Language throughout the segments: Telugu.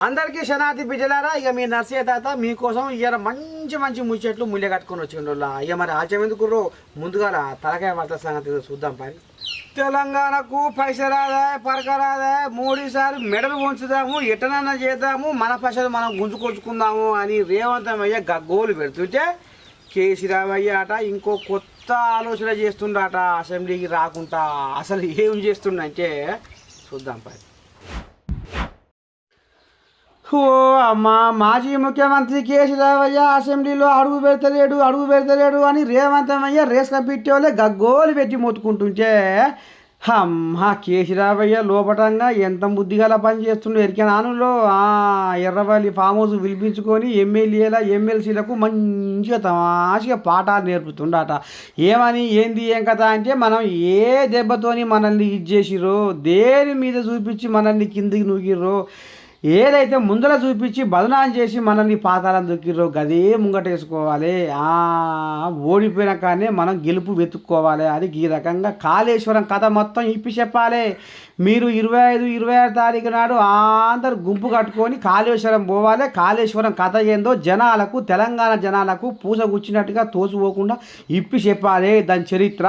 అందరికీ శనాతి బిజలారా ఇక మీ నర్సయ్య తాత మీకోసం ఇవాళ మంచి మంచి ముచ్చట్లు ముల్లె కట్టుకొని వచ్చిండు ఇక మరి ఆచయం ఎందుకు ముందుగా తలకాయ వార్త సంగతి చూద్దాం పని. తెలంగాణకు పైస రాదా పరక రాదా మోడీసారి మెడలు ఉంచుదాము ఎటనన్నా చేద్దాము మన పైసలు మనం గుంజుకొచ్చుకుందాము అని రేవంతమయ్య గగ్గోలు పెడుతుంటే కేసీరామయ్య అట ఇంకో కొత్త ఆలోచన చేస్తుండట అసెంబ్లీకి రాకుండా అసలు ఏం చేస్తుండంటే చూద్దాం పని. ఓ అమ్మా మాజీ ముఖ్యమంత్రి కేసీరావయ్య అసెంబ్లీలో అడుగు పెడతలేడు అడుగు పెడతలేడు అని రేవంతమయ్య రేస్ పెట్టేవాళ్ళే గగ్గోలు పెట్టి మొత్తుకుంటుంటే అమ్మా కేసీరావయ్య లోపటంగా ఎంత బుద్ధిగల పని చేస్తుండో ఎరికెనానులో ఎర్రవల్లి ఫామ్ హౌస్ పిలిపించుకొని ఎమ్మెల్యేల ఎమ్మెల్సీలకు మంచిగా తమాషగా పాఠాలు నేర్పుతుండట. ఏమని ఏంది ఏం కథ అంటే మనం ఏ దెబ్బతోని మనల్ని ఇది చేసిరో దేని మీద చూపించి మనల్ని కిందికి నూకిర్రో ఏదైతే ముందర చూపించి బదనాలు చేసి మనల్ని పాతాలను దొక్కిర్రో గదే ముంగటేసుకోవాలి. ఓడిపోయిన కానీ మనం గెలుపు వెతుక్కోవాలి. అది ఈ రకంగా కాళేశ్వరం కథ మొత్తం ఇప్పి చెప్పాలి. మీరు ఇరవై ఐదు ఇరవై ఆరు తారీఖు నాడు అందరు గుంపు కట్టుకొని కాళేశ్వరం పోవాలి. కాళేశ్వరం కథ ఏందో జనాలకు తెలంగాణ జనాలకు పూస గుచ్చినట్టుగా తోసిపోకుండా ఇప్పి చెప్పాలి దాని చరిత్ర.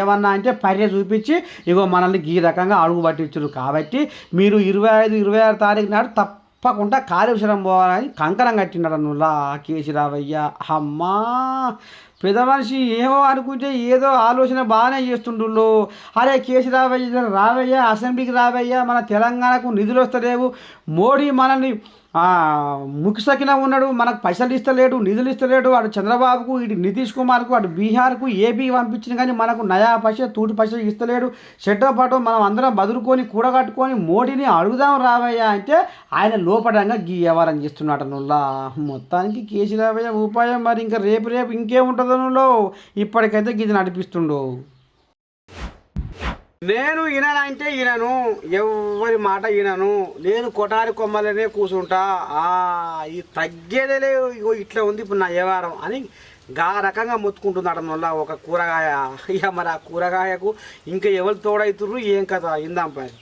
ఏమన్నా అంటే పర్య చూపించి ఇగో మనల్ని ఈ రకంగా అడుగు పట్టించరు. కాబట్టి మీరు ఇరవై ఐదు ఇరవై ఆరు తారీఖు నాడు తప్పకుండా కాళేశ్వరం పోవాలని కంకణం కట్టినాడు నువ్వులా కేసీరావయ్య అమ్మా! పెద్ద మనిషి ఏమో అనుకుంటే ఏదో ఆలోచన బాగానే చేస్తుండ్రు అరే కేసీరావయ్య రావయ్య అసెంబ్లీకి రావయ్యా మన తెలంగాణకు నిధులు వస్తలేవు. మోడీ మనల్ని ఆ, ముఖ్యసకిన ఉన్నాడు మనకు పైసలు ఇస్తలేడు నిధులు ఇస్తలేడు. అటు చంద్రబాబుకు ఇటు నితీష్ కుమార్కు అటు బీహార్కు ఏపీ పంపించిన కానీ మనకు నయా పైస తూటి పైసలు ఇస్తలేడు. చెట్టో పాటు మనం అందరం బదులుకొని కూడగట్టుకొని మోడీని అడుగుదాం రావయ్యా అంటే ఆయన లోపడంగా గీ వ్యవహారం చేస్తున్నాడు నుల్లా. మొత్తానికి కేసీరావయ్య ఉపాయం మరి ఇంకా రేపు రేపు ఇంకేముంటుందో నువ్వు ఇప్పటికైతే గీది నడిపిస్తుండవు నేను ఈయనంటే ఈయనను ఎవరి మాట ఈయనను నేను కొటారి కొమ్మలనే కూర్చుంటా ఆ, ఈ తగ్గేదేలే ఇగో ఇట్లా ఉంది ఇప్పుడు నా వ్యవహారం అని గా రకంగా మొత్తుకుంటున్నాడు వల్ల ఒక కూరగాయ. ఇక మరి ఆ కూరగాయకు ఇంకా ఎవరు తోడవుతుర్రు ఏం కథ? ఇందాం పని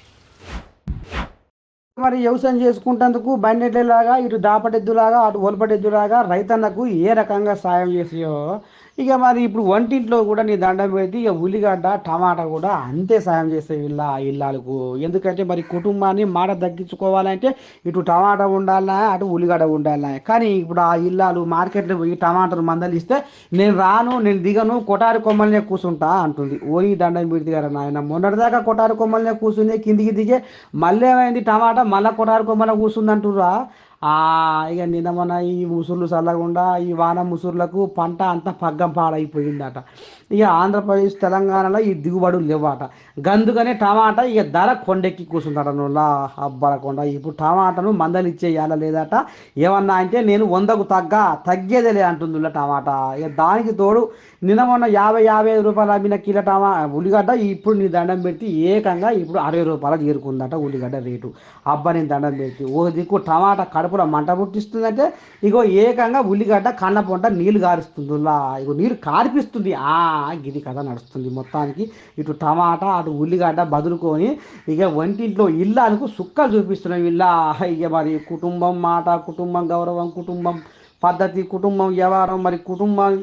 మరి వ్యవసాయం చేసుకుంటందుకు బండెడ్లాగా ఇటు దాపటెద్దులాగా అటు ఒలపటెద్దులాగా రైతన్నకు ఏ రకంగా సాయం చేసాయో ఇక మరి ఇప్పుడు వంటింట్లో కూడా నీ దండం పెడితే ఇక ఉల్లిగడ్డ టమాటా కూడా అంతే సాయం చేస్తాయి వీళ్ళ ఇళ్ళకు ఎందుకంటే మరి కుటుంబాన్ని మాట తగ్గించుకోవాలంటే ఇటు టమాటా ఉండాలా అటు ఉల్లిగడ్డ ఉండాలా. కానీ ఇప్పుడు ఆ ఇల్లాలు మార్కెట్లో పోయి టమాటాలు మందలు ఇస్తే నేను రాను నేను దిగను కొటారి కొమ్మలనే కూర్చుంటా అంటుంది. ఓయి దండం పెడితే గారు నాయన మొన్నటిదాకా కొటారి కొమ్మలనే కూర్చుంది కిందికి దిగే మళ్ళీ ఏమైంది టమాటా మళ్ళీ కొటారి కొమ్మల కూర్చుంది అంటుర్రా ఇక నిన్న మొన్న ఈ ముసుర్లు చల్లకుండా ఈ వాన ముసుర్లకు పంట అంతా పగ్గం పాడైపోయిందట. ఇక ఆంధ్రప్రదేశ్ తెలంగాణలో ఈ దిగుబడులు లేవట. గందుకనే టమాటా ఇక ధర కొండెక్కి కూర్చుందట నువ్వులా అబ్బల కొండ. ఇప్పుడు టమాటాను మందలు ఇచ్చేయాల లేదట? ఏమన్నా అంటే నేను వందకు తగ్గ తగ్గేదేలే అంటుంది టమాటా. ఇక దానికి తోడు నిన్న మొన్న యాభై యాభై ఐదు రూపాయలు అమ్మిన కిలో టమా ఉల్లిగడ్డ ఇప్పుడు నీ దండం పెట్టి ఏకంగా ఇప్పుడు అరవై రూపాయలు చేరుకుందట ఉల్లిగడ్డ రేటు. అబ్బా నేను దండం పెట్టి ఓ దిక్కు టమాటా కడుపు కూడా మంట పుట్టిస్తుందంటే ఇగో ఏకంగా ఉల్లిగడ్డ కన్న పొంట నీళ్ళు కారుస్తుంది ఇగో నీరు కారిపిస్తుంది. ఆ గిది కథ నడుస్తుంది మొత్తానికి. ఇటు టమాటా అటు ఉల్లిగడ్డ బదులుకొని ఇక వంటింట్లో ఇల్లాలకు సుక్కలు చూపిస్తున్నాం ఇల్లా ఇక మరి కుటుంబం మాట కుటుంబం గౌరవం కుటుంబం పద్ధతి కుటుంబం వ్యవహారం మరి కుటుంబం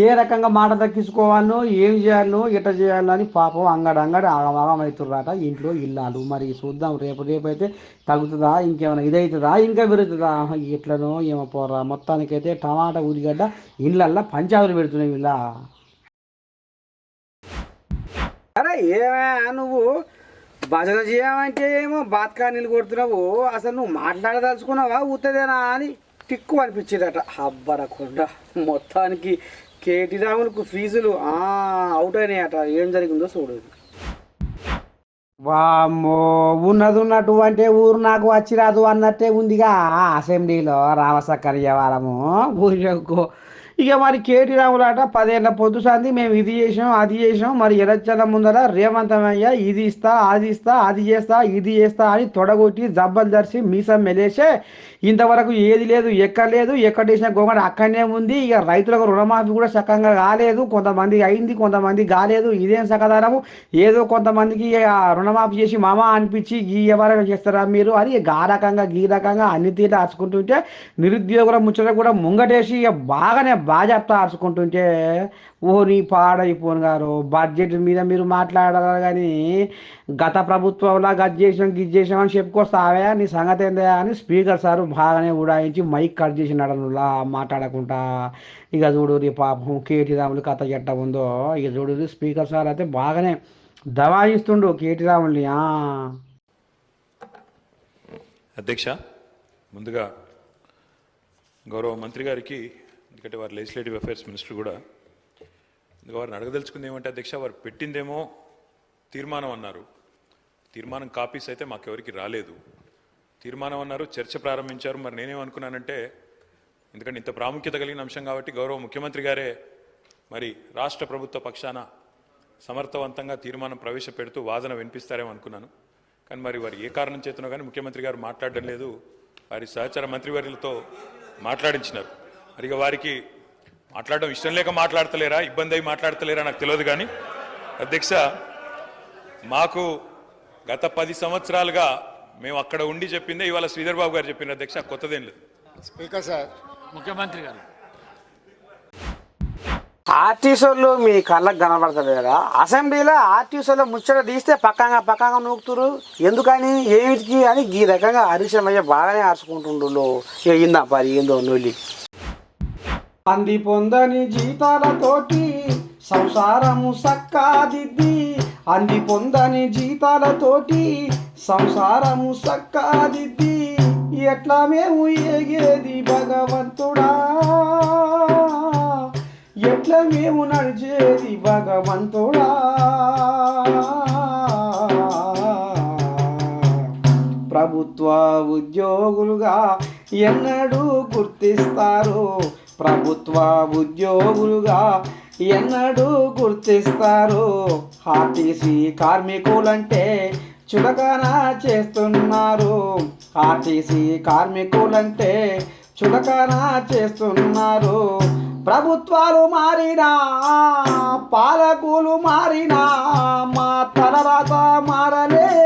ఏ రకంగా మాట దక్కించుకోవాలో ఏం చేయాలో ఇట చేయాలో అని పాపం అంగడంగడి అంగడి ఇంట్లో ఇల్లాలు. మరి చూద్దాం రేపు రేపు అయితే తగ్గుతుందా ఇంకేమైనా ఇదవుతుందా ఇంకా పెరుగుతుందా? ఎట్లనో ఏమో పోరా. మొత్తానికైతే టమాటా ఉల్లిగడ్డ ఇళ్ళల్లో పంచాదులు పెడుతున్నాయి ఇలా అరే ఏమే నువ్వు భజన చేయమంటే ఏమో బాత్కా నీళ్ళు కొడుతున్నావు. అసలు నువ్వు మాట్లాడదలుచుకున్నావా? ఉత్తదేనా అని. టిక్కు అనిపించేదట. అబ్బరకుండా మొత్తానికి కేటీ రాములకు ఫీజులు ఆ, అవుట్ అయినాయట. ఏం జరిగిందో చూడు వామ్మో ఉన్నది ఉన్నట్టు అంటే ఊరు నాకు వచ్చి రాదు అన్నట్టే ఉందిగా అసెంబ్లీలో రామసక్కర్ వాళ్ళము ఊరికో ఇక మరి కేటీ రాములాట పదేళ్ళ పొద్దు సంది. మేము ఇది చేసాం అది చేసాం మరి ఎలక్షన్ల ముందర రేవంతమయ్య ఇది ఇస్తా అది ఇస్తా అది చేస్తా ఇది చేస్తా అని తొడగొట్టి జబ్బలు దర్శి మీసం మెలేసే ఇంతవరకు ఏది లేదు ఎక్కడ లేదు ఎక్కడ చేసిన గొంగడ అక్కడనే ఉంది. ఇక రైతులకు రుణమాఫీ కూడా సకంగా కాలేదు. కొంతమంది అయింది కొంతమంది కాలేదు. ఇదేం సకదానము ఏదో కొంతమందికి రుణమాఫీ చేసి మామ అనిపించి ఈ ఎవరైనా చేస్తారా మీరు అని ఆ రకంగా గీ రకంగా అన్ని తీరు ఆర్చుకుంటుంటే నిరుద్యోగుల ముచ్చట కూడా ముంగటేసి ఇక బాగానే బాజాప్తా ఆర్చుకుంటుంటే ఓ నీ పాడైపోను గారు బడ్జెట్ మీద మీరు మాట్లాడాలి కానీ గత ప్రభుత్వంలో గది చేసాం గిది చేసాం అని చెప్పుకొస్తావే నీ సంగతి ఏందా అని స్పీకర్ సార్ బాగానే ఉడాయించి మైక్ కట్ చేసినాడు నువ్వులా మాట్లాడకుండా. ఇక చూడు రీ పాపం కేటీ రాములు కథ చెట్ట ఉందో ఇక చూడు స్పీకర్ సార్ అయితే బాగానే దవాయిస్తుండు కేటీ రాముల్ని అధ్యక్ష ముందుగా గౌరవ మంత్రి గారికి ఎందుకంటే వారు లెజిస్లేటివ్ అఫైర్స్ మినిస్టర్ కూడా. అందుకే వారిని అడగదలుచుకుంది ఏమంటే అధ్యక్ష వారు పెట్టిందేమో తీర్మానం అన్నారు. తీర్మానం కాపీస్ అయితే మాకెవరికి రాలేదు. తీర్మానం అన్నారు చర్చ ప్రారంభించారు. మరి నేనేమనుకున్నానంటే ఎందుకంటే ఇంత ప్రాముఖ్యత కలిగిన అంశం కాబట్టి గౌరవ ముఖ్యమంత్రి గారే మరి రాష్ట్ర ప్రభుత్వ పక్షాన సమర్థవంతంగా తీర్మానం ప్రవేశపెడుతూ వాదన వినిపిస్తారేమో అనుకున్నాను. కానీ మరి వారు ఏ కారణం చేతనో కానీ ముఖ్యమంత్రి గారు మాట్లాడడం లేదు. వారి సహచర మంత్రివర్యులతో మాట్లాడించినారు. మరి వారికి మాట్లాడడం ఇష్టం లేక మాట్లాడతలేరా ఇబ్బంది అయి మాట్లాడతలేరా నాకు తెలియదు కానీ. అధ్యక్ష మాకు గత పది సంవత్సరాలుగా మేము అక్కడ ఉండి చెప్పిందే ఇవాళ శ్రీధర్ బాబు గారు చెప్పిన అధ్యక్ష కొత్తదేం లేదు. Speaker sir. ముఖ్యమంత్రి గారు. ఆర్టీసీలు మీ కళ్ళకు కనబడతలేదా? అసెంబ్లీలో ఆర్టీసీలో ముచ్చట తీస్తే పక్కంగా పక్కంగా నూకుతురు ఎందుకని? ఏమిటికి అని ఈ రకంగా హరీశమయ్య బాగానే ఆర్చుకుంటుండు ఇక ఇందా పరి ఏందో నొల్లి. అంది పొందని జీతాలతోటి సంసారము సక్కాదిద్ది. అంది పొందని జీతాలతోటి సంసారము సక్కాదిద్ది. ఎట్లా మేము ఏగేది భగవంతుడా? ఎట్లా మేము నడిచేది భగవంతుడా? ప్రభుత్వ ఉద్యోగులుగా ఎన్నడూ గుర్తిస్తారు ప్రభుత్వ ఉద్యోగులుగా ఎన్నడూ గుర్తిస్తారు. ఆర్టీసీ కార్మికులంటే చులకన చేస్తున్నారు. ఆర్టీసీ కార్మికులంటే చులకన చేస్తున్నారు. ప్రభుత్వాలు మారినా పాలకులు మారినా మా తలరాత మారలే.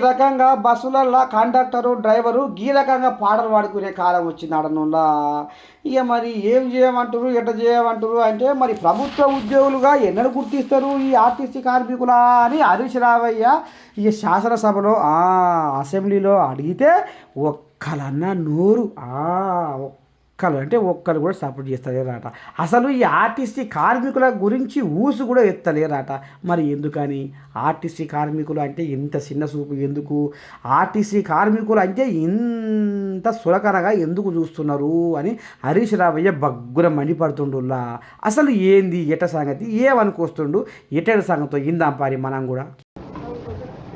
రకంగా బస్సులల్లో కండక్టరు డ్రైవరు గీ రకంగా పాటలు పాడుకునే కాలం వచ్చింది ఆడనులా ఇక మరి ఏం చేయమంటారు ఎట్ట చేయమంటారు అంటే మరి ప్రభుత్వ ఉద్యోగులుగా ఎన్నడూ గుర్తిస్తారు ఈ ఆర్టీసీ కార్మికులా అని హరీష్ రావయ్య ఈ శాసనసభలో అసెంబ్లీలో అడిగితే ఒక్కలన్నా నోరు ఒక్క ఒక్కరు అంటే ఒక్కరు కూడా సపోర్ట్ చేస్తలేరట. అసలు ఈ ఆర్టీసీ కార్మికుల గురించి ఊసు కూడా ఎత్తలేరట. మరి ఎందుకని? ఆర్టీసీ కార్మికులు అంటే ఇంత చిన్న చూపు ఎందుకు? ఆర్టీసీ కార్మికులు అంటే ఇంత సులకనగా ఎందుకు చూస్తున్నారు అని హరీష్ రావయ్య బగ్గుర మండిపడుతుండులా అసలు ఏంది ఎట సంగతి? ఏమనుకొస్తుండు? ఎటడ సంగతో ఇందాం పారి మనం కూడా.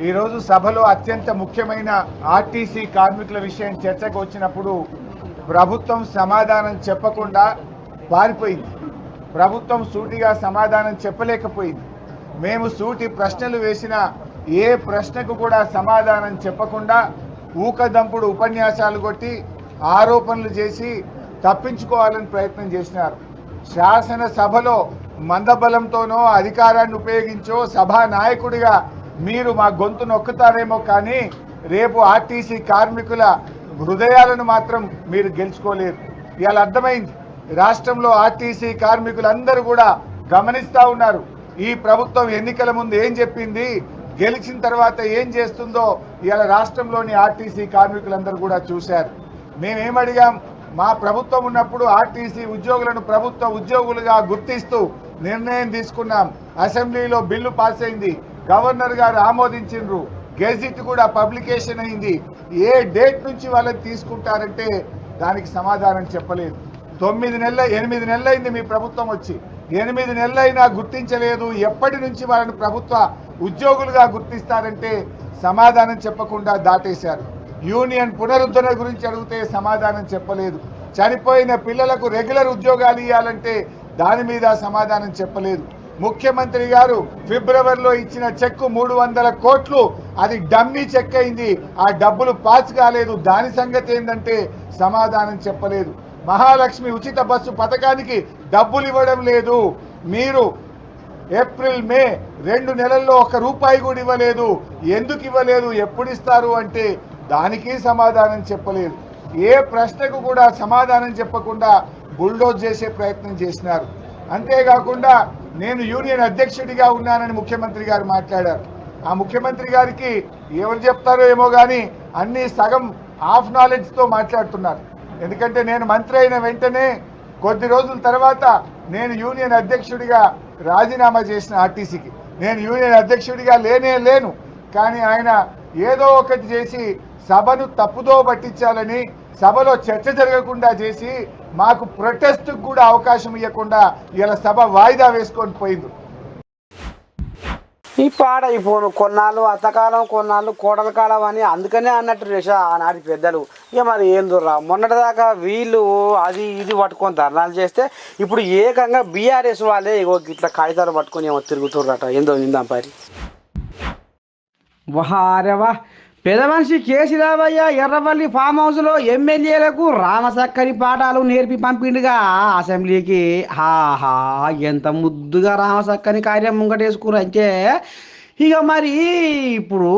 ఈరోజు సభలో అత్యంత ముఖ్యమైన ఆర్టీసీ కార్మికుల విషయం చర్చకు వచ్చినప్పుడు ప్రభుత్వం సమాధానం చెప్పకుండా పారిపోయింది. ప్రభుత్వం సూటిగా సమాధానం చెప్పలేకపోయింది. మేము సూటి ప్రశ్నలు వేసిన ఏ ప్రశ్నకు కూడా సమాధానం చెప్పకుండా ఊకదంపుడు ఉపన్యాసాలు కొట్టి ఆరోపణలు చేసి తప్పించుకోవాలని ప్రయత్నం చేసినారు. శాసనసభలో మందబలంతోనో అధికారాన్ని ఉపయోగించో సభా నాయకుడిగా మీరు మా గొంతు నొక్కుతారేమో కానీ రేపు ఆర్టీసీ కార్మికుల హృదయాలను మాత్రం మీరు గెలుచుకోలేరు. ఇవాళ అర్థమైంది. రాష్ట్రంలో ఆర్టీసీ కార్మికులందరూ కూడా గమనిస్తూ ఉన్నారు. ఈ ప్రభుత్వం ఎన్నికల ముందు ఏం చెప్పింది? గెలిచిన తర్వాత ఏం చేస్తుందో ఇవాళ రాష్ట్రంలోని ఆర్టీసీ కార్మికులందరూ కూడా చూశారు. మేమేమడిగాం మా ప్రభుత్వం ఉన్నప్పుడు ఆర్టీసీ ఉద్యోగులను ప్రభుత్వ ఉద్యోగులుగా గుర్తిస్తూ నిర్ణయం తీసుకున్నాం. అసెంబ్లీలో బిల్లు పాస్ అయింది గవర్నర్ గారు ఆమోదించిండ్రు. గెజిట్ కూడా పబ్లికేషన్ అయింది. ఏ డేట్ నుంచి వాళ్ళని తీసుకుంటారంటే దానికి సమాధానం చెప్పలేదు. తొమ్మిది నెలల ఎనిమిది నెలలైంది మీ ప్రభుత్వం వచ్చి. ఎనిమిది నెలలైనా గుర్తించలేదు. ఎప్పటి నుంచి వాళ్ళని ప్రభుత్వ ఉద్యోగులుగా గుర్తిస్తారంటే సమాధానం చెప్పకుండా దాటేశారు. యూనియన్ పునరుద్ధరణ గురించి అడిగితే సమాధానం చెప్పలేదు. చనిపోయిన పిల్లలకు రెగ్యులర్ ఉద్యోగాలు ఇవ్వాలంటే దాని మీద సమాధానం చెప్పలేదు. ముఖ్యమంత్రి గారు ఫిబ్రవరిలో ఇచ్చిన చెక్కు మూడు వందల కోట్లు. అది డమ్మీ చెక్ అయింది. ఆ డబ్బులు పాస్ కాలేదు. దాని సంగతి ఏంటంటే సమాధానం చెప్పలేదు. మహాలక్ష్మి ఉచిత బస్సు పథకానికి డబ్బులు ఇవ్వడం లేదు. మీరు ఏప్రిల్ మే రెండు నెలల్లో ఒక రూపాయి కూడా ఇవ్వలేదు. ఎందుకు ఇవ్వలేదు? ఎప్పుడు ఇస్తారు అంటే దానికి సమాధానం చెప్పలేదు. ఏ ప్రశ్నకు కూడా సమాధానం చెప్పకుండా బుల్డోజ్ చేసే ప్రయత్నం చేసినారు. అంతేకాకుండా నేను యూనియన్ అధ్యక్షుడిగా ఉన్నానని ముఖ్యమంత్రి గారు మాట్లాడారు. ఆ ముఖ్యమంత్రి గారికి ఎవరు చెప్తారో ఏమో కానీ అన్ని సగం హాఫ్ నాలెడ్జ్తో మాట్లాడుతున్నారు. ఎందుకంటే నేను మంత్రి అయిన వెంటనే కొద్ది రోజుల తర్వాత నేను యూనియన్ అధ్యక్షుడిగా రాజీనామా చేసిన ఆర్టీసీకి. నేను యూనియన్ అధ్యక్షుడిగా లేనే లేను. కానీ ఆయన ఏదో ఒకటి చేసి సభను తప్పుదో పట్టించాలని సభలో చర్చ జరగకుండా చేసి మాకు ప్రొటెస్ట్ కూడా అవకాశం ఇవ్వకుండా ఇలా సభ వాయిదా వేసుకొని పోయింది ఈ పాడైపోను కొన్నాళ్ళు అత్తకాలం కొన్నాళ్ళు కోడల కాలం అని అందుకనే అన్నట్టు రేష ఆనాటి పెద్దలు. ఇక మరి ఏం దూర్రా? మొన్నటిదాకా వీళ్ళు అది ఇది పట్టుకొని ధర్నాలు చేస్తే ఇప్పుడు ఏకంగా బీఆర్ఎస్ వాళ్ళే ఇగో ఇట్లా కాగితాలు పట్టుకొని ఏమో తిరుగుతుర్రట. ఏందో నిందాం పరి. వహారవా. పెద్ద మనిషి కేసీరావయ్య ఎర్రవల్లి ఫామ్ హౌస్లో ఎమ్మెల్యేలకు రామసక్కని పాఠాలు నేర్పి పంపిండుగా అసెంబ్లీకి. హాహా ఎంత ముద్దుగా రామసక్కని కార్యం ముంగటేసుకురంటే ఇక మరి ఇప్పుడు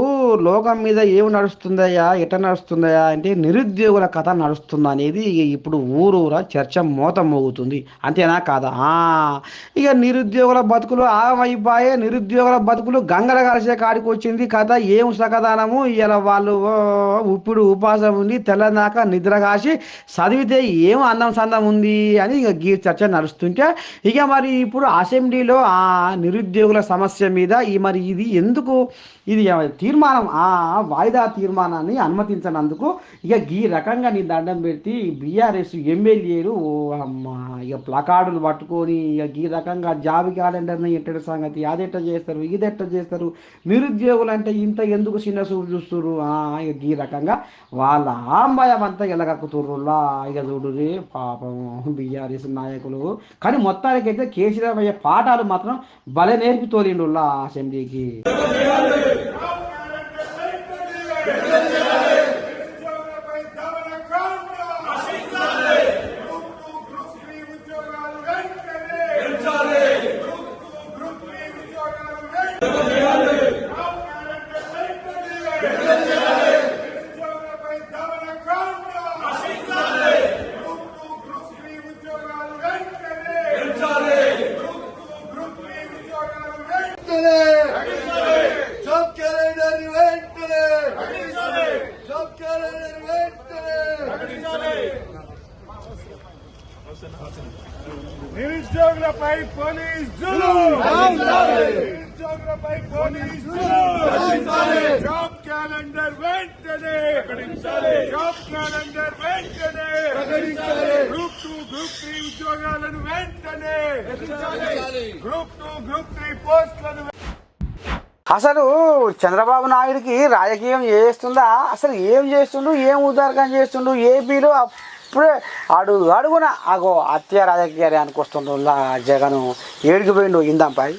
లోకం మీద ఏమి నడుస్తుందయ్యా? ఎట నడుస్తుందయ్యా? అంటే నిరుద్యోగుల కథ నడుస్తుంది అనేది ఇక ఇప్పుడు ఊరూరా చర్చ మూత మోగుతుంది. అంతేనా కాదా? ఇక నిరుద్యోగుల బతుకులు ఆగమైపోయే నిరుద్యోగుల బతుకులు గంగల కలిసే కాడికి వచ్చింది కథ. ఏం సకదానము? ఇలా వాళ్ళు ఇప్పుడు ఉపాసం ఉండి తెల్లదాకా నిద్ర కాసి చదివితే ఏం అందం సందం ఉంది అని ఇక గీ చర్చ నడుస్తుంటే ఇక మరి ఇప్పుడు అసెంబ్లీలో ఆ నిరుద్యోగుల సమస్య మీద ఈ మరి ఇది ఎందుకు ఇది తీర్మానం ఆ వాయిదా తీర్మానాన్ని అనుమతించనందుకు ఇక ఈ రకంగా నీ దండం పెట్టి బీఆర్ఎస్ ఎమ్మెల్యేలు ఓ ఇక ప్లకార్డులు పట్టుకొని ఇక ఈ రకంగా జాబ్ క్యాలెండర్ని ఎట్టడి సంగతి అదెట్ట చేస్తారు ఇదెట్ట చేస్తారు నిరుద్యోగులు అంటే ఇంత ఎందుకు చిన్న చూపు చూస్తున్నారు ఆ, ఇక ఈ రకంగా వాళ్ళ ఆంబయం అంతా ఎలగక్కుతుర్రులా ఇక చూడురే పాపం బీఆర్ఎస్ నాయకులు. కానీ మొత్తానికైతే కేసీఆర్ అయ్యే పాఠాలు మాత్రం భలే నేర్పుతోలిండులా అసెంబ్లీకి. ¡Se va a! నిరుద్యోగులపై పోలీస్ నిరుద్యోగులపై పోలీస్ జాబ్ క్యాలెండర్ వెంటనే! జాబ్ క్యాలెండర్ వెంటనే! గ్రూప్ టూ గ్రూప్ త్రీ ఉద్యోగాలను వెంటనే! గ్రూప్ టూ గ్రూప్ త్రీ పోస్టులను అసలు చంద్రబాబు నాయుడికి రాజకీయం చేస్తుందా? అసలు ఏం చేస్తుండు? ఏం ఉదారకం చేస్తుండు? ఏపీలో ఇప్పుడే అడుగు అడుగున అగో హత్య రాజకీయాలు వస్తుండు జగన్ ఏడికి పోయిండు ఇందాంపై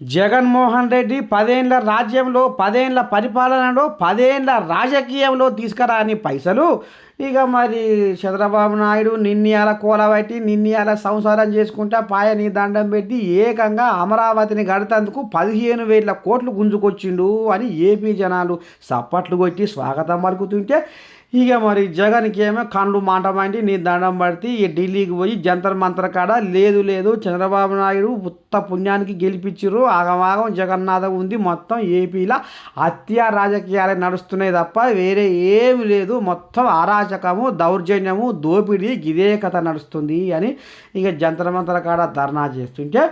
జగన్మోహన్ రెడ్డి పదేండ్ల రాజ్యంలో పదేండ్ల పరిపాలనలో పదేండ్ల రాజకీయంలో తీసుకురాని పైసలు. ఇక మరి చంద్రబాబు నాయుడు నిన్నయాల పెట్టి నిన్నయాల సంసారం చేసుకుంటా పాయని దండం పెట్టి ఏకంగా అమరావతిని గడితందుకు పదిహేను వేల కోట్లు గుంజుకొచ్చిండు అని ఏపీ జనాలు చప్పట్లు కొట్టి స్వాగతం పలుకుతుంటే ఇక మరి జగన్కి ఏమో కళ్ళు మాటమండి నీ దండం పడితే ఈ ఢిల్లీకి పోయి జంతర్ మంతర్ కాడ లేదు లేదు చంద్రబాబు నాయుడు ఉత్త పుణ్యానికి గెలిపించారు ఆగమాగం జగన్నాథం ఉంది. మొత్తం ఏపీలో హత్య రాజకీయాలే నడుస్తున్నాయి తప్ప వేరే ఏమి లేదు. మొత్తం అరాచకము దౌర్జన్యము దోపిడీ ఇదే కథ నడుస్తుంది అని ఇక జంతర్ మంతర్ కాడ ధర్నా చేస్తుంటే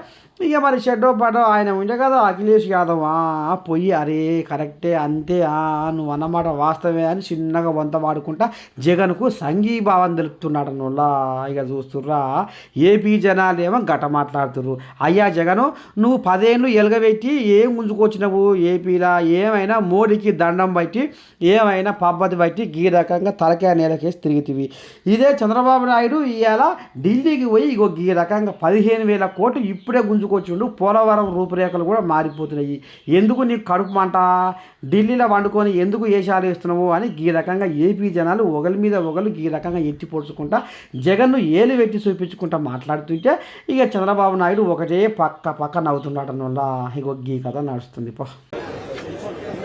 ఇక మరి షెడ్డో పడో ఆయన ఉండే కదా అఖిలేష్ యాదవ్? పొయ్యి అరే కరెక్టే అంతే ఆ, నువ్వు అన్నమాట వాస్తవే అని చిన్నగా వంత వాడుకుంటా జగన్కు సంఘీభావం తెలుపుతున్నాడు నువ్వులా. ఇక చూస్తుర్రా ఏపీ జనాలేమో గట మాట్లాడుతుర్రు. అయ్యా జగను నువ్వు పదేళ్ళు ఎలగబెట్టి ఏం ముంచుకొచ్చినావు ఏపీలా? ఏమైనా మోడీకి దండం బట్టి ఏమైనా పద్ధతి బట్టి ఈ రకంగా తలకాయ నేలకేసి తిరుగుతీవి. ఇదే చంద్రబాబు నాయుడు ఇవాళ ఢిల్లీకి పోయి ఇగో ఈ రకంగా పదిహేను వేల కోట్లు ఇప్పుడే వచ్చిండు పోలవరం రూపురేఖలు కూడా మారిపోతున్నాయి. ఎందుకు నీకు కడుపు మంట? ఢిల్లీలో వండుకొని ఎందుకు ఏషాలు వేస్తున్నావు అని ఈ రకంగా ఏపీ జనాలు ఒకరి మీద ఒకరు ఈ రకంగా ఎత్తి పొడుచుకుంటా జగన్ను ఏలు పెట్టి చూపించుకుంటా మాట్లాడుతుంటే ఇక చంద్రబాబు నాయుడు ఒకటే పక్క పక్క నవ్వుతున్నాడు అన్నోళ్ళ ఇగో ఈ కథ నడుస్తుంది పో.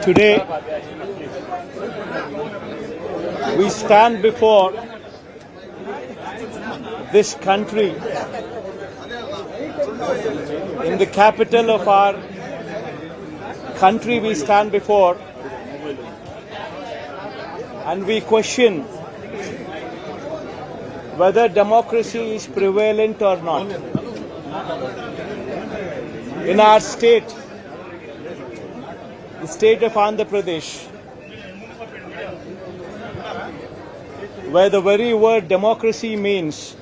Today, we stand before this country in the capital of our country we stand before and we question whether democracy is prevalent or not. In our state, the state of Andhra Pradesh, where the very word democracy means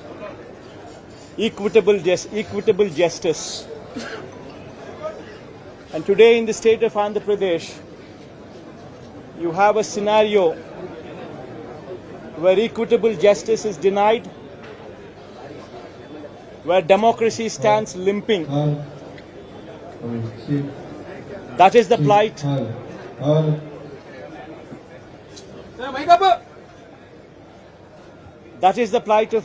equitable, jus- equitable justice. And today, in the state of Andhra Pradesh, you have a scenario where equitable justice is denied, where democracy stands limping. That is the plight. That is the plight of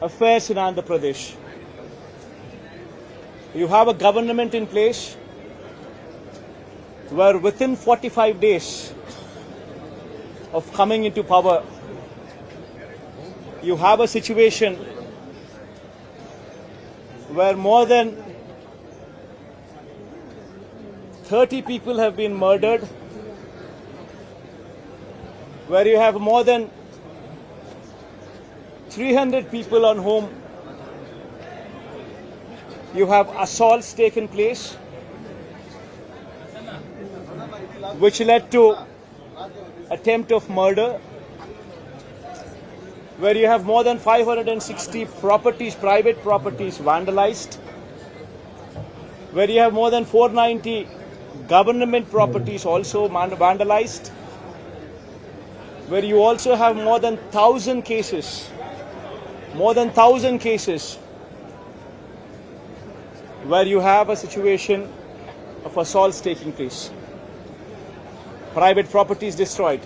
affairs in Andhra Pradesh. You have a government in place where within 45 days of coming into power, you have a situation where more than 30 people have been murdered, where you have more than 300 people on whom you have assaults taken place, which led to attempt of murder, where you have more than 560 properties, private properties vandalized, where you have more than 490 government properties also vandalized, where you also have more than 1000 cases more than 1000 cases where you have a situation of assaults taking place. Private properties destroyed.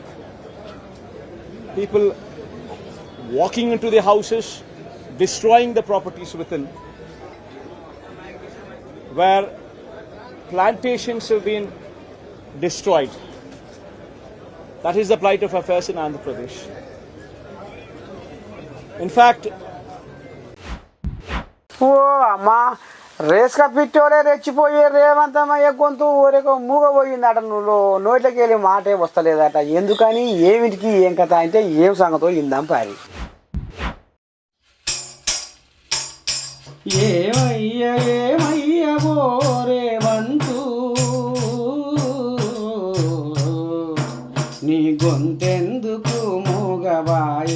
People walking into their houses destroying the properties within where plantations have been destroyed. That is the plight of affairs in andhra pradesh in fact ఓ అమ్మా రేస్క పిట్టోలే రెచ్చిపోయే రేవంతమయ్య గొంతు ఊరేకో మూగపోయిందట నువ్వు నోట్లోకి వెళ్ళి మాటే వస్తలేదట. ఎందుకని? ఏమిటికి ఏం కథ అంటే ఏం సంగతో ఇందాం పారి. ఏమయ్య ఏమయ్య ఓ రేవంతు? నీ గొంతెందుకు మూగవాయే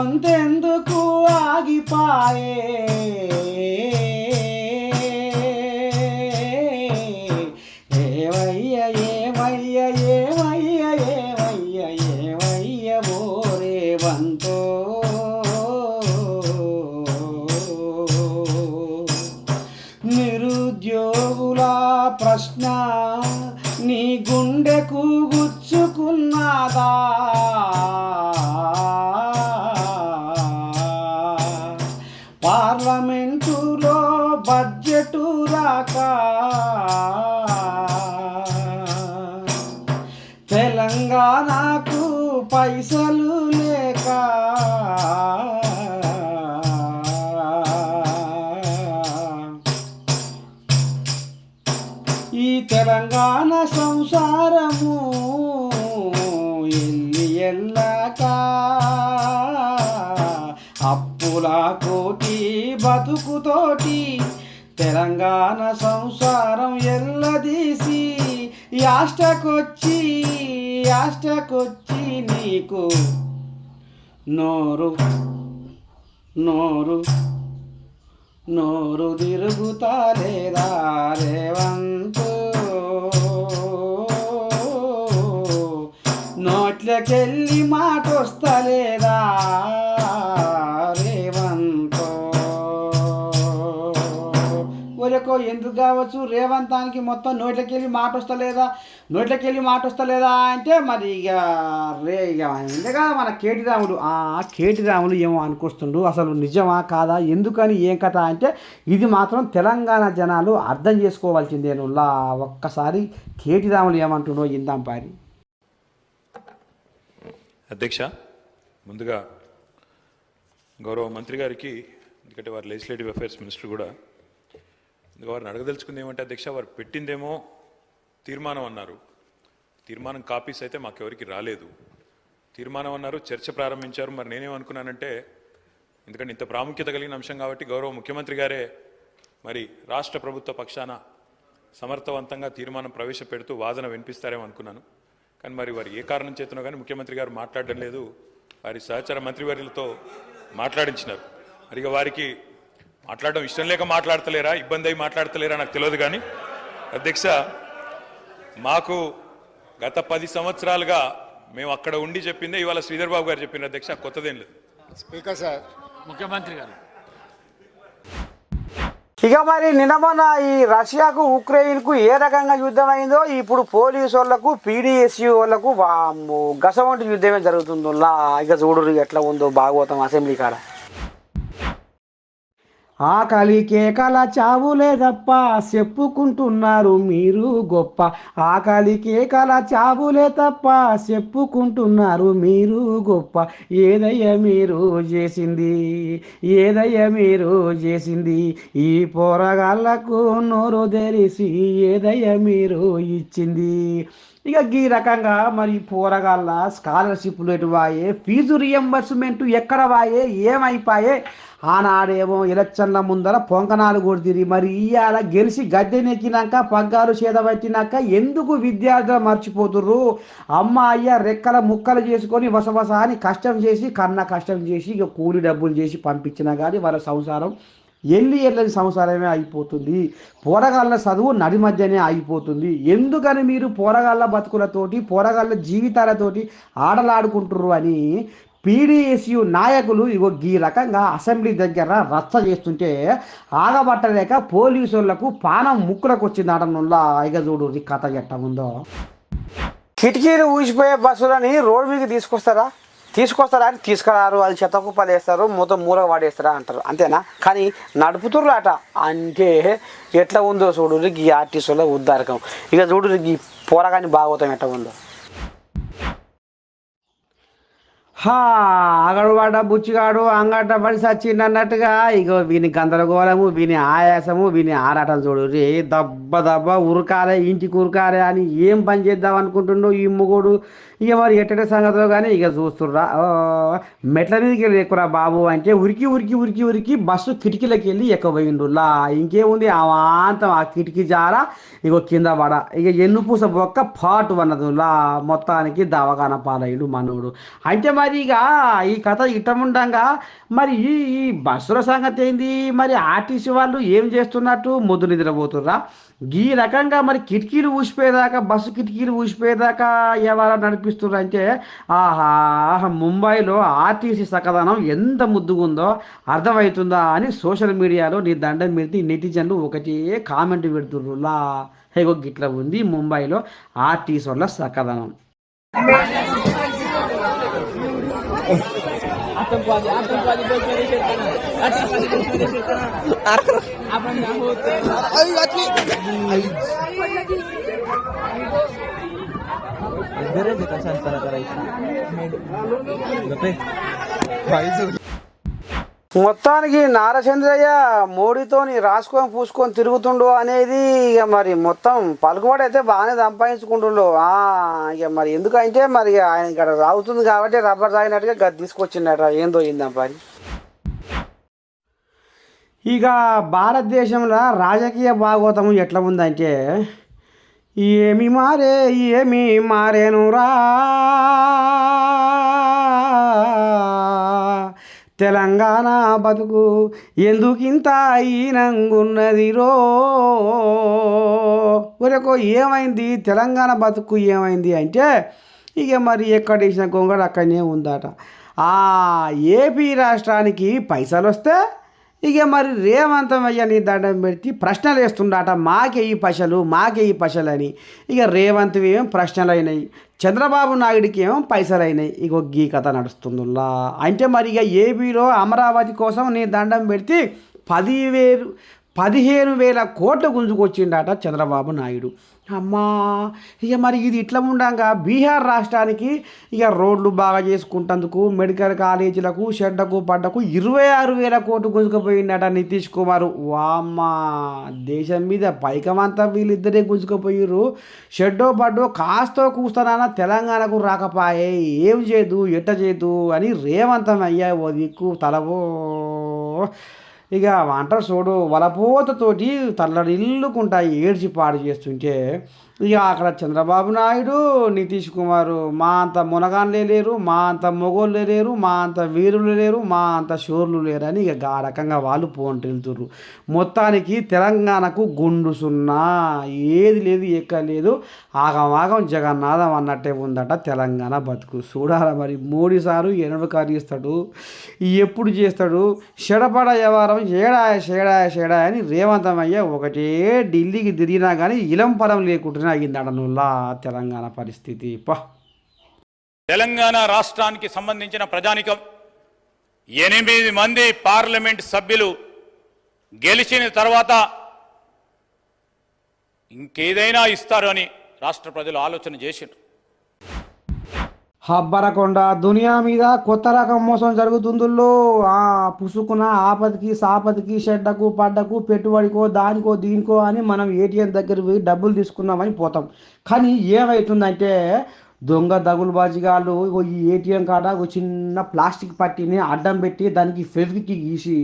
గొంతెందుకు ఆగిపాయే? నీకు నోరు నోరు నోరు తిరుగుతాలేదా రేవంతు? నోట్లకెళ్ళి మాట వస్తలేదా ఎందుకు కావచ్చు? రేవంతానికి మొత్తం నోట్లకెళ్ళి మాట వస్తలేదా నోట్లకెళ్ళి మాట వస్తలేదా అంటే మరి ఇక రే ఇక ఎందుగా మన కేటి రాముడు? ఆ రాముడు ఏమో అనుకొస్తుండు. అసలు నిజమా కాదా? ఎందుకని? ఏం కథ అంటే ఇది మాత్రం తెలంగాణ జనాలు అర్థం చేసుకోవాల్సిందే నుల్లా. ఒక్కసారి కేటి రాములు ఏమంటుండో ఇందాం పారి. అధ్యక్ష ముందుగా గౌరవ మంత్రి గారికి ఎందుకంటే వారు లెజిస్లేటివ్ అఫైర్స్ మినిస్టర్ కూడా అందుకే వారిని అడగదలుచుకుంది ఏమంటే అధ్యక్ష వారు పెట్టిందేమో తీర్మానం అన్నారు. తీర్మానం కాపీస్ అయితే మాకెవరికి రాలేదు. తీర్మానం అన్నారు చర్చ ప్రారంభించారు. మరి నేనేమనుకున్నానంటే ఎందుకంటే ఇంత ప్రాముఖ్యత కలిగిన అంశం కాబట్టి గౌరవ ముఖ్యమంత్రి గారే మరి రాష్ట్ర ప్రభుత్వ పక్షాన సమర్థవంతంగా తీర్మానం ప్రవేశపెడుతూ వాదన వినిపిస్తారేమో అనుకున్నాను. కానీ మరి వారు ఏ కారణం చేతనో కానీ ముఖ్యమంత్రి గారు మాట్లాడడం లేదు. వారి సహచర మంత్రివర్యులతో మాట్లాడించినారు. మరి వారికి మాట్లాడడం ఇష్టం లేక మాట్లాడతలేరా ఇబ్బంది అయి మాట్లాడతలేరా నాకు తెలియదు కానీ. అధ్యక్ష మాకు గత పది సంవత్సరాలుగా మేము అక్కడ ఉండి చెప్పిందే ఇవాళ శ్రీధర్ బాబు గారు చెప్పింది అధ్యక్ష కొత్తదేం లేదు. Speaker sir. ముఖ్యమంత్రి గారు. ఇక మరి నిన్న మొన్న ఈ రష్యాకు ఉక్రెయిన్కు ఏ రకంగా యుద్ధం అయిందో ఇప్పుడు పోలీసు వాళ్ళకు పీడిఎస్యు వాళ్ళకు వామ్మో గసవంటి యుద్ధమే జరుగుతుందో ఇక చూడు ఎట్లా ఉందో భాగవతం అసెంబ్లీ కాడ. ఆకలికే కల చావులే తప్ప చెప్పుకుంటున్నారు మీరు గొప్ప. ఆకలికే కల చావులే తప్ప చెప్పుకుంటున్నారు మీరు గొప్ప. ఏదయ్య మీరు చేసింది? ఏదయ్య మీరు చేసింది? ఈ పోరగాళ్ళకు నోరు తెరిసి ఏదయ్య మీరు ఇచ్చింది? ఇక ఈ రకంగా మరి పోరగాళ్ళ స్కాలర్షిప్లు ఎటు వాయే? ఫీజు రియంబర్స్మెంట్ ఎక్కడ వాయే? ఏమైపాయే? ఆనాడేమో ఎలక్షన్ల ముందర పొంకనాలు కొడుతుంది మరి ఇవాళ గెలిచి గద్దెనెక్కినాక పగ్గాలు చేదబట్టినాక ఎందుకు విద్యార్థులు మర్చిపోతుర్రు? అమ్మ అయ్య రెక్కల ముక్కలు చేసుకొని వసవస అని కష్టం చేసి కన్న కష్టం చేసి ఇక కూలి డబ్బులు చేసి పంపించినా కానీ వాళ్ళ సంసారం ఎల్లి ఎల్లని సంసారమే అయిపోతుంది. పోరగాళ్ళ చదువు నడి మధ్యనే అయిపోతుంది. ఎందుకని మీరు పోరగాళ్ళ బతుకులతోటి పోరగాళ్ళ జీవితాలతోటి ఆడలాడుకుంటుర్రు అని పీడిఎస్యు నాయకులు ఇగో ఈ రకంగా అసెంబ్లీ దగ్గర రచ్చ చేస్తుంటే ఆగబట్టలేక పోలీసు వాళ్ళకు పానం ముక్కులకు వచ్చింది ఆడనుల్లా చూడు ఈ కథ ఎట్ట ఉందో. కిటికీలు ఊసిపోయే బస్సులని రోడ్డు మీదకి తీసుకొస్తారా? తీసుకొస్తారా అని తీసుకురారు. అది చెత్తకు కుప్పలు మూత మొత్తం మూల వాడేస్తారా అంటారు. అంతేనా? కానీ నడుపుతుర్రు అంటే ఎట్లా ఉందో చూడు. ఈ ఆర్టీసీలో ఉద్దారకం ఇక చూడు ఈ పోరగాని బాగోతాం ఎట్లా ఉందో. హా అగడు బుచ్చిగాడు అంగట పడి సచ్చిండు అన్నట్టుగా ఇగో వీని గందరగోళము వీని ఆయాసము వీని ఆరాటం చూడు. రే దబ్బ దబ్బ ఉరకాలే ఇంటికి ఉరకాలే అని ఏం పని చేద్దాం అనుకుంటుండో ఈ ముగుడు ఇక మరి ఎట్టటి సంగతిలో కానీ ఇక చూస్తుర్రా. మెట్ల మీదకి వెళ్ళి ఎక్కురా బాబు అంటే ఉరికి ఉరికి ఉరికి ఉరికి బస్సు కిటికీలకి వెళ్ళి ఎక్కబోయిండు లా ఇంకేముంది అవాంతం ఆ కిటికీ జార ఇగో కింద పడ. ఇక ఎన్నుపూస బొక్క పాటు అన్నది లా మొత్తానికి దవాఖాన పాలయ్యుడు మనవుడు అంటే మరి ఇక ఈ కథ ఇట్టముండంగా మరి ఈ ఈ బస్సుల సంగతి ఏంది? మరి ఆర్టీసీ వాళ్ళు ఏం చేస్తున్నట్టు మొద్దు నిద్రపోతుర్రా? ఈ రకంగా మరి కిటికీలు ఊసిపోయేదాకా బస్సు కిటికీలు ఊసిపోయేదాకా ఎవరు నడిపి అంటే ఆహా ముంబైలో ఆర్టీసీ సకదనం ఎంత ముద్దుగా ఉందో అర్థమవుతుందా అని సోషల్ మీడియాలో నీ దండం పెడితే నెటిజన్లు ఒకటే కామెంట్ పెడుతుర్రు లా హేగో గిట్ల ఉంది ముంబైలో ఆర్టీసీ వల్ల సకదనం आतंकवादी आतंकवादी देश में नहीं खेलते ना आतंकवादी देश में नहीं खेलते ना आपण काय होते మొత్తానికి నారచంద్రయ్య మోడీతోని రాసుకొని పూసుకొని తిరుగుతుండు అనేది ఇక మరి మొత్తం పలుకుబడి అయితే బాగానే సంపాదించుకుంటుండు. ఇక మరి ఎందుకంటే మరి ఆయన ఇక్కడ రాగుతుంది కాబట్టి రబ్బర్ తాగినట్టుగా తీసుకొచ్చిండట. ఏందో ఏందా మరి. ఇక భారతదేశంలో రాజకీయ భాగోతం ఎట్లా ఉందంటే ఏమి మారే ఏమి మారేనురా తెలంగాణ బతుకు ఎందుకింత ఈనంగున్నది ఒరేకో ఏమైంది? తెలంగాణ బతుకు ఏమైంది అంటే ఇక మరి ఎక్కడ ఇచ్చిన గొంగడు అక్కడనే ఉందట. ఆ ఏపీ రాష్ట్రానికి పైసలు వస్తే ఇక మరి రేవంతమయ్య నీ దండం పెట్టి ప్రశ్నలు వేస్తుండట మాకే ఈ పశలు మాకే ఈ పశలు అని ఇక రేవంత్వి ఏం ప్రశ్నలు అయినాయి చంద్రబాబు నాయుడికి ఏమో పైసలు అయినాయి ఇక గీ కథ నడుస్తుందిలా అంటే మరి ఇక ఏపీలో అమరావతి కోసం నీ దండం పెడితే పదివేలు పదిహేను వేల కోట్లు గుంజుకొచ్చిండట చంద్రబాబు నాయుడు. అమ్మా ఇక మరి ఇది ఇట్లా ఉండగా? బీహార్ రాష్ట్రానికి ఇక రోడ్లు బాగా చేసుకుంటందుకు మెడికల్ కాలేజీలకు షెడ్డకు పడ్డకు ఇరవై ఆరు వేల కోట్లు గుంజుకుపోయిండట నితీష్ కుమార్. వామ్మా దేశం మీద పైకమంతా వీళ్ళిద్దరే గుంజుకుపోయిర్రు. షెడ్డో పడ్డో కాస్తో కూస్తానా తెలంగాణకు రాకపాయే. ఏం చేయదు ఎట్ట చేయదు అని రేవంతం అయ్యా ఓ దిక్కు తలవో ఇక వంట చూడు వలపోతతోటి తల్లడిల్లుకుంటాయి ఏడ్చి పాడు చేస్తుంటే ఇక అక్కడ చంద్రబాబు నాయుడు నితీష్ కుమార్ మా అంత మునగాన్లే లేరు మా అంత మొగోళ్ళే లేరు మా అంత వీరులు లేరు మా అంత షోర్లు లేరు అని ఇక ఆ రకంగా వాళ్ళు పోంటెళ్తుర్రు మొత్తానికి తెలంగాణకు గుండు సున్నా. ఏది లేదు ఎక్క లేదు. ఆగమాగం జగన్నాథం అన్నట్టే ఉందట తెలంగాణ బతుకు. చూడాలి మరి మోడీ సారు ఎనభై ఇస్తాడు ఎప్పుడు చేస్తాడు? షడపడ వ్యవహారం షేడాయ షేడా షేడా అని రేవంతమయ్య ఒకటే ఢిల్లీకి తిరిగినా కానీ ఇలంపరం లేకుంటున్నా లేకుండానే తెలంగాణ పరిస్థితి? పా. తెలంగాణ రాష్ట్రానికి సంబంధించిన ప్రజానికం. ఎనిమిది మంది పార్లమెంట్ సభ్యులు గెలిచిన తర్వాత ఇంకేదైనా ఇస్తారు అని రాష్ట్ర ప్రజలు ఆలోచన చేసిండ్రు. హబ్బరకొండ దునియా మీద కొత్త రకం మోసం జరుగుతుందిలో ఆ పుసుకున ఆపదికి సాపదికి షెడ్డకు పడ్డకు పెట్టుబడికో దానికో దీనికో అని మనం ఏటీఎం దగ్గర పోయి డబ్బులు తీసుకుందామని పోతాం. కానీ ఏమవుతుందంటే దొంగ దగులుబాజిగాళ్ళు ఈ ఏటీఎం కాడ ఒక చిన్న ప్లాస్టిక్ పట్టిని అడ్డం పెట్టి దానికి ఫెవికి గీసి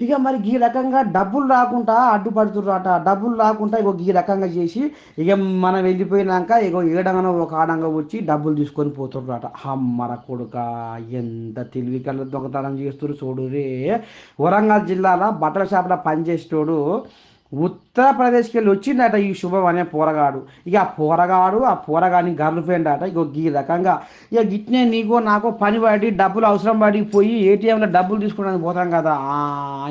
ఇక మరి ఈ రకంగా డబ్బులు రాకుండా అడ్డుపడుతుర్రట డబ్బులు రాకుండా ఇగో ఈ రకంగా చేసి ఇక మనం వెళ్ళిపోయినాక ఇగో ఏడంగా ఒక ఆడంగా వచ్చి డబ్బులు తీసుకొని పోతుర్రట అమ్మర కొడుక ఎంత తెలివి కళ్ళ దొంగతనం చేస్తున్నారు చూడు రే. వరంగల్ జిల్లాలో బట్టల షాపులో పనిచేసేటోడు ఉత్తరప్రదేశ్కి వెళ్ళి వచ్చిందట ఈ శుభం అనే పోరగాడు. ఇక ఆ పోరగాడు ఆ పోరగాని గర్ల్ ఫ్రెండ్ అట ఇక ఈ రకంగా ఇక గిట్నే నీకో నాకో పని పడి డబ్బులు అవసరం పడి పోయి ఏటీఎంలో డబ్బులు తీసుకోవడానికి పోతాం కదా.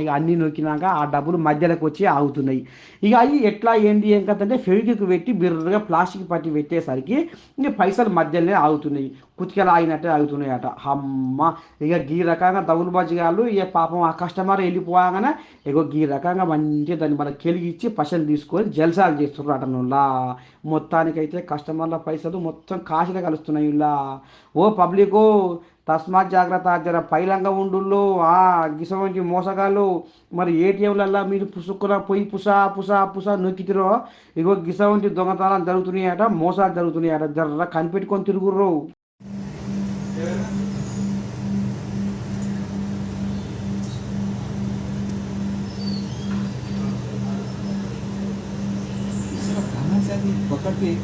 ఇక అన్నీ నొక్కినాక ఆ డబ్బులు మధ్యలోకి వచ్చి ఆగుతున్నాయి. ఇక అవి ఎట్లా ఏంది ఏం కదంటే అంటే పెట్టి బిర్రగా ప్లాస్టిక్ పట్టి పెట్టేసరికి ఇక పైసలు మధ్యలోనే ఆగుతున్నాయి. కుతికలు ఆగినట్టే ఆగుతున్నాయి అట అమ్మ ఇక ఈ రకంగా దగులుబాజిగాళ్ళు ఇక పాపం ఆ కస్టమర్ వెళ్ళిపోగానే ఇగో ఈ రకంగా మంచిగా దాన్ని మనకి కెలిగిచ్చి పైసలు తీసుకొని జల్సాలు చేస్తున్నారు అటనులా మొత్తానికైతే కస్టమర్ల పైసలు మొత్తం కాశీలో కలుస్తున్నాయి ఇలా ఓ పబ్లిక్ తస్మాత్ జాగ్రత్త జర పైలంగా ఉండుళ్ళు ఆ గిసమంచి మోసగాళ్ళు. మరి ఏటీఎంలల్లా మీరు పుసుక్కున పోయి పుసా పుసా పుసా నొక్కితిరో. ఇగో గిసమంచి దొంగతనాలు జరుగుతున్నాయట మోసాలు జరుగుతున్నాయట. జర్ర కనిపెట్టుకొని తిరుగుర్రు. સરકારથી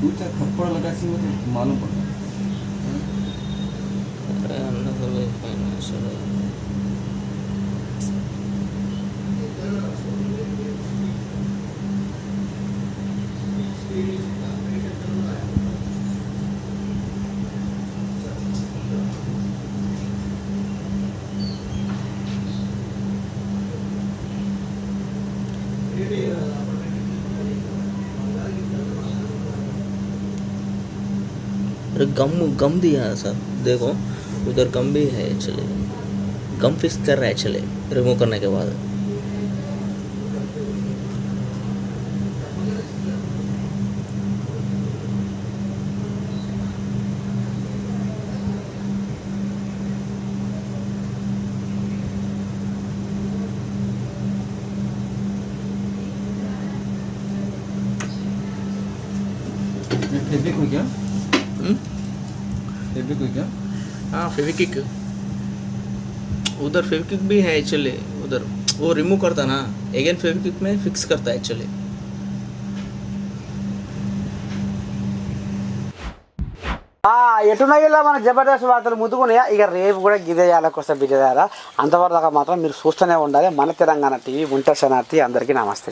દૂર ચાર થપ્પડ લગાશી મને માલુમ પડે Thank you. कम गम दिया है सर। देखो, उधर गम भी है एक्चुअली गम फिक्स कर रहा है एक्चुअली रिमूव करने के बाद। फेविकिक उधर फेविकिक भी है एक्चुअली उधर वो रिमूव करता ना अगेन फेविक्विक में फिक्स करता है एक्चुअली ఆ, ఎటునయ్యేలా మన జబర్దస్త్ వార్తలు ముద్దుకున్నాయా ఇక రేపు కూడా గిదేయాల కోసం బిడ్డదారా అంతవరకు దాకా మాత్రం మీరు చూస్తూనే ఉండాలి మన తెలంగాణ టీవీ ఉంటే శనార్థి అందరికీ నమస్తే